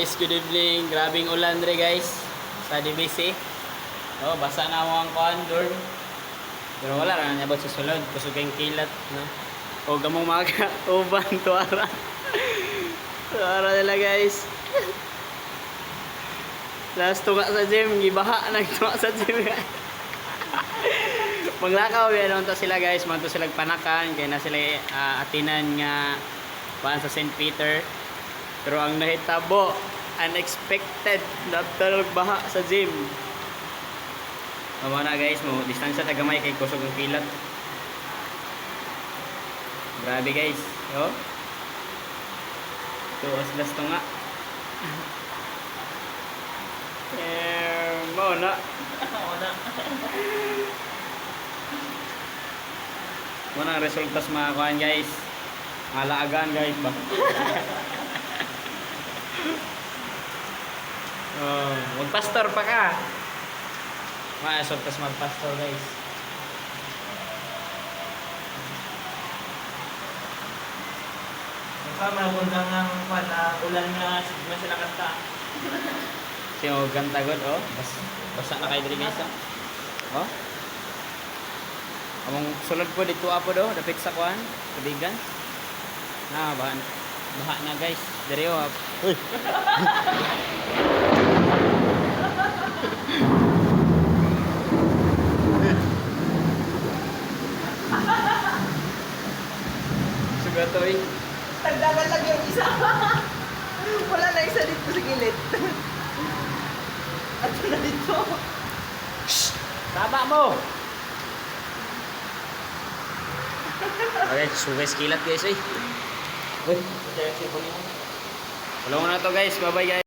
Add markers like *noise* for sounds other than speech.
guys, good evening. Grabing ulan re guys sa DBC. Oh, basa na mo ang kuan dorm. Pero wala ra nabot sa sulod, kusog ang kilat, no. O gamong maga, *laughs* uban to ara. *laughs* Tuara nila guys. Last tunga sa gym, gibaha nagtunga sa gym. *laughs* Maglakaw yan to sila guys, man to sila panakan kay na sila ah, atinan nga kuan sa St. Peter. Pero ang nahitabo, unexpected, nabtalog baha sa gym. Tama na guys, mo distansya tagamay kay kusog ang kilat. Grabe guys, oh. Tuos las to nga. *laughs* Eh, mo na. Mo na ang resulta sa mga kuhan guys. Alaagaan guys ba? *laughs* oh, magpastor pa ka. Resulta sa magpastor guys. Baka mapunta ng wala, ulan na na sila kanta. Sino gantagod oh. Bas basa na kayo diri guys. oh. Oh. Among sulod po dito apo do, dapit sa kuan, tubigan. Na bahan. Baha na guys. Diri oh. Uy. *laughs* Sugatoy. Tagdagan lang yung isa. *laughs* Wala na isa dito sa gilid. *laughs* At na dito. Tama mo. Okay, suwes kilat guys eh. Uy. Wala na to guys. Bye bye guys.